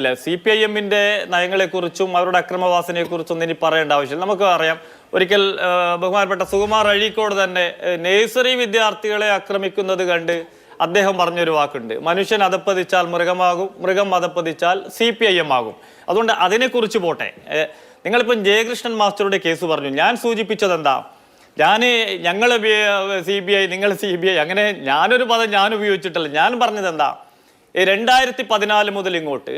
അല്ല? C P I എമ്മിന്റെ നയങ്ങളെക്കുറിച്ചും അവരുടെ അക്രമവാസനയെക്കുറിച്ചും ഒന്നും ഇനി പറയേണ്ട ആവശ്യമില്ല. നമുക്ക് അറിയാം. ഒരിക്കൽ ബഹുമാനപ്പെട്ട സുകുമാർ അഴീക്കോട് തന്നെ നേഴ്സറി വിദ്യാർത്ഥികളെ ആക്രമിക്കുന്നത് കണ്ട് അദ്ദേഹം പറഞ്ഞൊരു വാക്കുണ്ട്. മനുഷ്യൻ അതപ്പതിച്ചാൽ മൃഗമാകും മൃഗം അതപ്പതിച്ചാൽ സി പി ഐ എം ആകും. അതുകൊണ്ട് അതിനെക്കുറിച്ച് പോട്ടെ. നിങ്ങളിപ്പം ജയകൃഷ്ണൻ മാസ്റ്ററുടെ കേസ് പറഞ്ഞു. ഞാൻ സൂചിപ്പിച്ചത് എന്താ ഞാൻ ഞങ്ങൾ സി ബി ഐ നിങ്ങൾ സി ബി ഐ അങ്ങനെ ഞാനൊരു പദം ഞാൻ ഉപയോഗിച്ചിട്ടില്ല ഞാൻ പറഞ്ഞത് എന്താ രണ്ടായിരത്തി പതിനാല് മുതൽ ഇങ്ങോട്ട്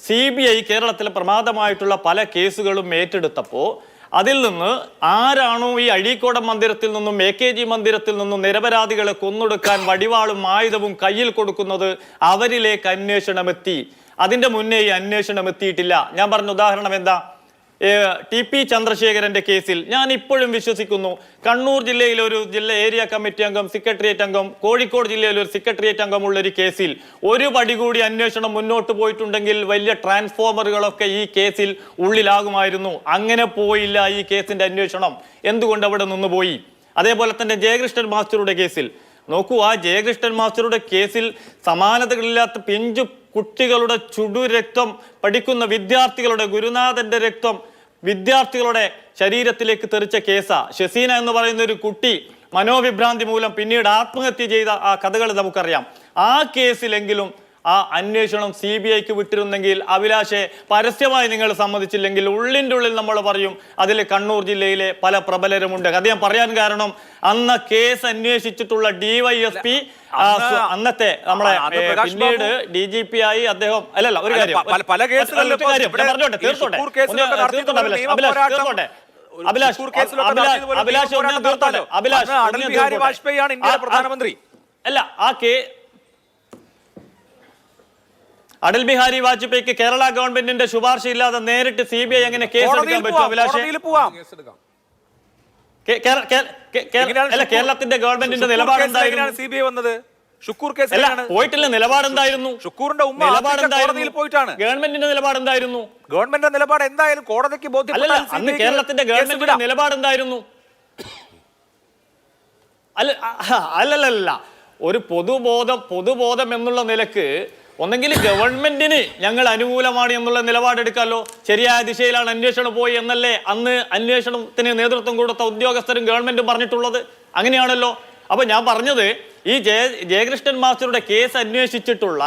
സി ബി ഐ കേരളത്തിലെ പ്രമാദമായിട്ടുള്ള പല കേസുകളും ഏറ്റെടുത്തപ്പോൾ അതിൽ നിന്ന് ആരാണോ ഈ അഴീക്കോടം മന്ദിരത്തിൽ നിന്നും എ കെ ജി മന്ദിരത്തിൽ നിന്നും നിരപരാധികളെ കൊന്നൊടുക്കാൻ വടിവാളും ആയുധവും കയ്യിൽ കൊടുക്കുന്നത് അവരിലേക്ക് അന്വേഷണമെത്തി. അതിന്റെ മുന്നേ ഈ അന്വേഷണം എത്തിയിട്ടില്ല ഞാൻ പറഞ്ഞ ഉദാഹരണം എന്താ? ടി പി ചന്ദ്രശേഖരന്റെ കേസിൽ ഞാൻ ഇപ്പോഴും വിശ്വസിക്കുന്നു. കണ്ണൂർ ജില്ലയിലെ ഒരു ജില്ല ഏരിയ കമ്മിറ്റി അംഗം സെക്രട്ടേറിയറ്റ് അംഗം കോഴിക്കോട് ജില്ലയിലെ ഒരു സെക്രട്ടേറിയറ്റ് അംഗമുള്ള ഒരു കേസിൽ ഒരു പടി കൂടി അന്വേഷണം മുന്നോട്ട് പോയിട്ടുണ്ടെങ്കിൽ വലിയ ട്രാൻസ്ഫോമറുകളൊക്കെ ഈ കേസിൽ ഉള്ളിലാകുമായിരുന്നു. അങ്ങനെ പോയില്ല ഈ കേസിന്റെ അന്വേഷണം. എന്തുകൊണ്ട് അവിടെ നിന്ന് പോയി? അതേപോലെ തന്നെ ജയകൃഷ്ണൻ മാസ്റ്ററുടെ കേസിൽ നോക്കൂ ആ ജയകൃഷ്ണൻ മാസ്റ്ററുടെ കേസിൽ സമാനതകളില്ലാത്ത പിഞ്ചു കുട്ടികളുടെ ചുടുരക്തം പഠിക്കുന്ന വിദ്യാർത്ഥികളുടെ ഗുരുനാഥന്റെ രക്തം വിദ്യാർത്ഥികളുടെ ശരീരത്തിലേക്ക് തെറിച്ച കേസാ. ഷെസീന എന്ന് പറയുന്ന ഒരു കുട്ടി മനോവിഭ്രാന്തി മൂലം പിന്നീട് ആത്മഹത്യ ചെയ്ത ആ കഥകൾ നമുക്കറിയാം. ആ കേസിലെങ്കിലും ആ അന്വേഷണം സി ബി ഐക്ക് വിട്ടിരുന്നെങ്കിൽ അഭിലാഷെ പരസ്യമായി നിങ്ങൾ സമ്മതിച്ചില്ലെങ്കിൽ ഉള്ളിന്റെ ഉള്ളിൽ നമ്മൾ പറയും അതിൽ കണ്ണൂർ ജില്ലയിലെ പല പ്രബലരുമുണ്ട്. അത് ഞാൻ പറയാൻ കാരണം അന്ന് കേസ് അന്വേഷിച്ചിട്ടുള്ള ഡിവൈഎസ്പി അന്ന് അന്നത്തെ നമ്മളെ പിന്നീട് ഡി ജി പി ആയി അദ്ദേഹം അല്ലല്ല ഒരു കാര്യം പല- കേസുകളിലും പറഞ്ഞോട്ടെ തീർത്തോട്ടെ അഭിലാഷ് അഭിലാഷ് അഭിലാഷ് തീർത്തോട്ടെ അഭിലാഷ് പ്രധാനമന്ത്രി. അല്ല ആ കേ അടൽ ബിഹാരി വാജ്പേയിക്ക് കേരള ഗവൺമെന്റിന്റെ ശുപാർശ ഇല്ലാതെ നേരിട്ട് സി ബി ഐ എങ്ങനെ പറ്റും അഭിലാഷ്? കേരളത്തിന്റെ ഗവൺമെന്റിന്റെ നിലപാടെന്തായിരുന്നു നിലപാട് എന്തായിരുന്നു? എങ്ങനെയാണ് സി ബി ഐ വന്നത്? ഷുക്കൂർ കേസ് പോയിട്ടില്ല നിലപാടെന്തായിരുന്നു ഷുക്കൂറിന്റെ ഉമ്മ കോടതിയിൽ പോയിട്ടാണ്. ഗവൺമെന്റിന്റെ നിലപാട് എന്തായിരുന്നു? ഗവൺമെന്റിന്റെ നിലപാട് എന്തായാലും കോടതിക്ക് ബോധ്യം അന്ന് കേരളത്തിന്റെ ഗവൺമെന്റിന്റെ നിലപാടെന്തായിരുന്നു നിലപാട് എന്തായിരുന്നു? അല്ല അല്ലല്ല ഒരു പൊതുബോധം പൊതുബോധം എന്നുള്ള നിലയ്ക്ക് ഒന്നെങ്കിൽ ഗവൺമെന്റിന് ഞങ്ങൾ അനുകൂലമാണ് എന്നുള്ള നിലപാടെടുക്കാമല്ലോ ശരിയായ ദിശയിലാണ് അന്വേഷണം പോയി എന്നല്ലേ അന്ന് അന്വേഷണത്തിന് നേതൃത്വം കൊടുത്ത ഉദ്യോഗസ്ഥരും ഗവൺമെന്റും പറഞ്ഞിട്ടുള്ളത്? അങ്ങനെയാണല്ലോ. അപ്പൊ ഞാൻ പറഞ്ഞത് ഈ ജയ ജയകൃഷ്ണൻ മാസ്റ്ററുടെ കേസ് അന്വേഷിച്ചിട്ടുള്ള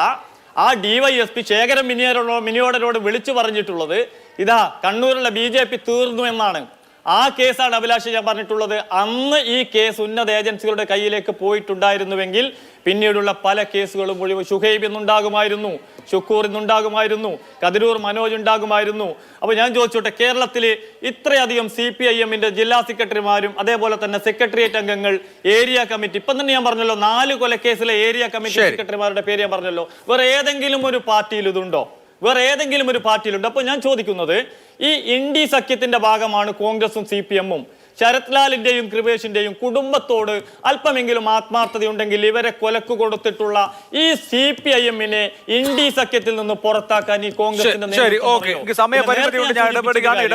ആ ഡിവൈഎസ്പി ശേഖരൻ മിനിയോടോ മിനിയോടനോട് വിളിച്ചു പറഞ്ഞിട്ടുള്ളത് ഇതാ കണ്ണൂരിലെ ബി ജെ പി തീർന്നു എന്നാണ്. ആ കേസാണ് അഭിലാഷ് ഞാൻ പറഞ്ഞിട്ടുള്ളത്. അന്ന് ഈ കേസ് ഉന്നത ഏജൻസികളുടെ കയ്യിലേക്ക് പോയിട്ടുണ്ടായിരുന്നുവെങ്കിൽ പിന്നീടുള്ള പല കേസുകളും ഒഴിവ് ഷുഹൈബ് എന്നുണ്ടാകുമായിരുന്നു ഷുക്കൂർ എന്നുണ്ടാകുമായിരുന്നു കതിരൂർ മനോജ് ഉണ്ടാകുമായിരുന്നു. അപ്പോൾ ഞാൻ ചോദിച്ചോട്ടെ കേരളത്തിൽ ഇത്രയധികം സി പി ഐ എമ്മിന്റെ ജില്ലാ സെക്രട്ടറിമാരും അതേപോലെ തന്നെ സെക്രട്ടേറിയറ്റ് അംഗങ്ങൾ ഏരിയ കമ്മിറ്റി ഇപ്പം തന്നെ ഞാൻ പറഞ്ഞല്ലോ നാല് കൊലക്കേസിലെ ഏരിയ കമ്മിറ്റി സെക്രട്ടറിമാരുടെ പേര് ഞാൻ പറഞ്ഞല്ലോ. വേറെ ഏതെങ്കിലും ഒരു പാർട്ടിയിൽ ഇതുണ്ടോ? വേറെ ഏതെങ്കിലും ഒരു പാർട്ടിയിലുണ്ട്. അപ്പോൾ ഞാൻ ചോദിക്കുന്നത് ഈ ഇന്ത്യ സഖ്യത്തിന്റെ ഭാഗമാണ് കോൺഗ്രസും സി പി എമ്മും. ശരത് ലാലിന്റെയും കൃപേഷിന്റെയും കുടുംബത്തോട് അല്പമെങ്കിലും ആത്മാർത്ഥതയുണ്ടെങ്കിൽ ഇവരെ കൊലക്ക് കൊടുത്തിട്ടുള്ള ഈ സി പി ഐ എമ്മിനെ ഇൻഡി സഖ്യത്തിൽ നിന്ന് പുറത്താക്കാൻ ഈ കോൺഗ്രസിന്റെ